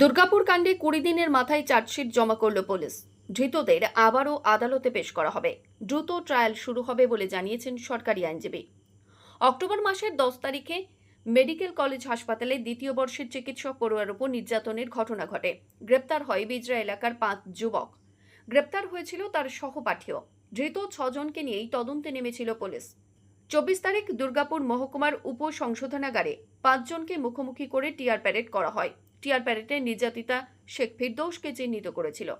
দুর্গাপুর কাণ্ডে কুড়ি দিনের মাথায় চার্জশিট জমা করল পুলিশ। ধৃতদের আবারও আদালতে পেশ করা হবে। দ্রুত ট্রায়াল শুরু হবে বলে জানিয়েছেন সরকারি আইনজীবী। অক্টোবর মাসের দশ তারিখে মেডিকেল কলেজ হাসপাতালে দ্বিতীয় বর্ষের চিকিৎসক পড়ুয়ার উপর নির্যাতনের ঘটনা ঘটে। গ্রেপ্তার হয় বিজরা এলাকার পাঁচ যুবক। গ্রেপ্তার হয়েছিল তার সহপাঠীও। ধৃত ছজনকে নিয়েই তদন্তে নেমেছিল পুলিশ। চব্বিশ তারিখ দুর্গাপুর মহকুমার উপ সংশোধনাগারে পাঁচজনকে মুখোমুখি করে টিয়ার প্যারেড করা হয়। টিয়ার প্যারেডে নির্যাতিতা শেখ ফিরদৌসকে চিহ্নিত করেছিল।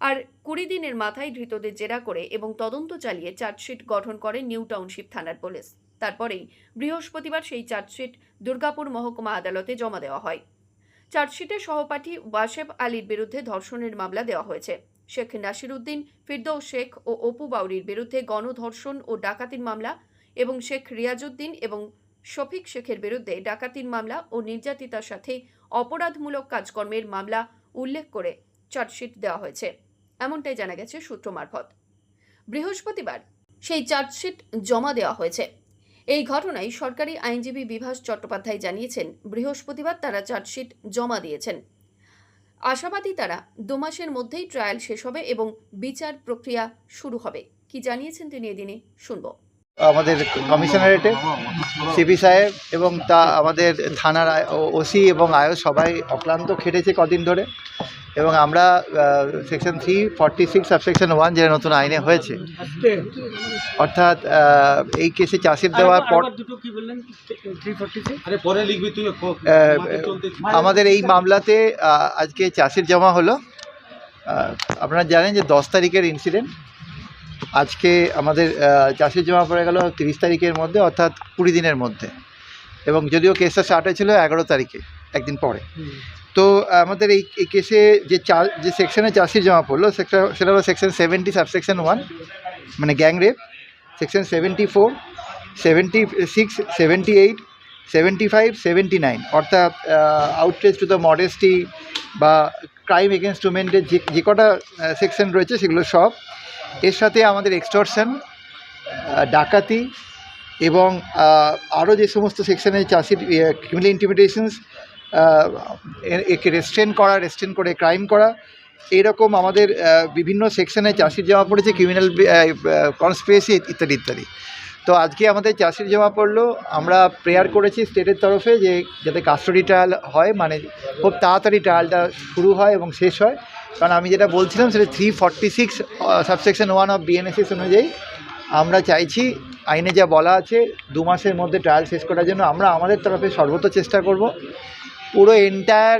আর কুড়ি দিনের মাথায় ধৃতদের জেরা করে এবং তদন্ত চালিয়ে চার্জশিট গঠন করে নিউ টাউনশিপ থানার পুলিশ। তারপরেই বৃহস্পতিবার সেই চার্জশিট দুর্গাপুর মহকুমা আদালতে জমা দেওয়া হয়। চার্জশিটে সহপাঠী ওয়াসেব আলীর বিরুদ্ধে ধর্ষণের মামলা দেওয়া হয়েছে। শেখ নাসির উদ্দিন ফিরদৌস শেখ ও অপু বাউরির বিরুদ্ধে গণধর্ষণ ও ডাকাতির মামলা এবং শেখ রিয়াজউদ্দিন এবং শফিক শেখের বিরুদ্ধে ডাকাতির মামলা ও নির্যাতিতার সাথে অপরাধমূলক কাজকর্মের মামলা উল্লেখ করে চার্জশিট দেওয়া হয়েছে। এমনটাই জানা গেছে সূত্র মারফত। বৃহস্পতিবার সেই চার্জশিট জমা দেওয়া হয়েছে। এই ঘটনায় সরকারি আইনজীবী বিভাস চট্টোপাধ্যায় জানিয়েছেন, বৃহস্পতিবার তারা চার্জশিট জমা দিয়েছেন। আশাবাদী তারা দু মাসের মধ্যেই ট্রায়াল শেষ হবে এবং বিচার প্রক্রিয়া শুরু হবে। কি জানিয়েছেন তিনি এদিনে, শুনব। আমাদের কমিশনারেটে সিপি সাহেব এবং তা আমাদের থানার ওসি এবং আয়ো সবাই অক্লান্ত খেটেছে কদিন ধরে এবং আমরা section three forty six subsection one যেটা নতুন আইনে হয়েছে অর্থাৎ এই কেসে চাষের দেওয়ার পর দুটো কি বললেন? 346 আরে পরে লিখবি তুই আহ, আমাদের এই মামলাতে আজকে চাষির জমা হলো। আপনারা জানেন যে দশ তারিখের ইনসিডেন্ট আজকে আমাদের চাষের জমা পড়ে গেল তিরিশ তারিখের মধ্যে অর্থাৎ কুড়ি দিনের মধ্যে। এবং যদিও কেসটা স্টার্ট হয়েছিল এগারো তারিখে একদিন পরে। তো আমাদের এই এই কেসে যে চা যে সেকশনে চাষির জমা পড়ল সেটা সেটা হলো সেকশন সেভেন্টি সাবসেকশন ওয়ান মানে gang rape section seventy four seventy six seventy eight seventy five seventy nine অর্থাৎ আউটরেজ টু দ্য মডেস্টি বা ক্রাইম এগেনস্ট উমেন্টের যে যে কটা সেকশন রয়েছে সেগুলো সব এর সাথে আমাদের এক্সটর্শন ডাকাতি এবং আরও যে সমস্ত সেকশনে চাষির ক্রিমিনাল ইন্টিমিডেশনস একে রেস্ট্রেন করা রেস্ট্রেন করে ক্রাইম করা এইরকম আমাদের বিভিন্ন সেকশনে চাষির জমা পড়েছে ক্রিমিনাল কনস্পিরেসি ইত্যাদি ইত্যাদি। তো আজকে আমাদের চাষির জমা পড়ল, আমরা প্রেয়ার করেছি স্টেটের তরফে যে যাতে কাস্টডি ট্রায়াল হয় মানে খুব তাড়াতাড়ি ট্রায়ালটা শুরু হয় এবং শেষ হয়। কারণ আমি যেটা বলছিলাম সেটা three forty six subsection one of BNSS অনুযায়ী আমরা চাইছি আইনে যা বলা আছে দু মাসের মধ্যে ট্রায়াল শেষ করার জন্য আমরা আমাদের তরফে সর্বত চেষ্টা করব। পুরো এন্টায়ার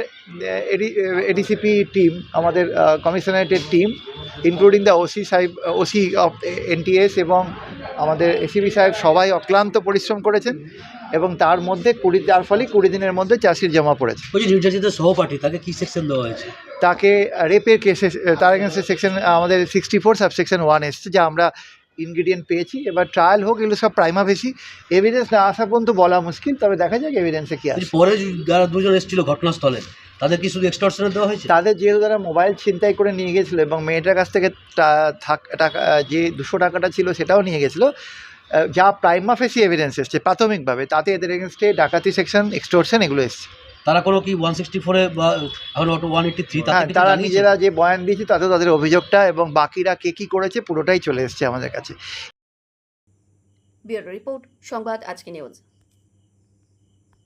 এডিসিপি টিম আমাদের কমিশনারেটের টিম ইনক্লুডিং দ্য ওসি সাহেব ওসি অফ এনটিএস এবং আমাদের এসিবি সাহেব সবাই অক্লান্ত পরিশ্রম করেছেন এবং তার মধ্যে কুড়ি, তার ফলে কুড়ি দিনের মধ্যে চাষির জমা পড়েছে। সহপাঠী, তাকে কি সেকশন দেওয়া হয়েছে? তাকে রেপের কেসে তার এগেন্সে সেকশন আমাদের sixty four sub subsection one এসছে যা আমরা ইনগ্রিডিয়েন্ট পেয়েছি। এবার ট্রায়াল হোক এগুলো সব প্রাইমা বেশি এভিডেন্স না আসা পর্যন্ত বলা মুশকিল তবে দেখা যাক এভিডেন্সে কী আছে পরে যারা দুজন এসেছিল ঘটনাস্থলে তাদের কি শুধু এক্সটর্শনে দেওয়া হয়েছে? তাদের যেহেতু তারা মোবাইল ছিনতাই করে নিয়ে গেছিল এবং মেয়েটার কাছ থাক- টাকা যে দুশো টাকাটা ছিল সেটাও নিয়ে গেছিল যা প্রাইমা ফেসি এভিডেন্স এসছে প্রাথমিকভাবে তাতে এদের এগেনস্টে ডাকাতি সেকশন এক্সটোরশন এগুলো এসছে। তারা কোনো কি ওয়ান সিক্সটি ফোরে বা এখন ওয়ান এইটটি থ্রি তারা নিজেরা যে বয়ান দিয়েছে তাতে তাদের অভিযোগটা এবং বাকিরা কে কী করেছে পুরোটাই চলে এসছে আমাদের কাছে। ব্যুরো রিপোর্ট সংবাদ আজকে নিউজ।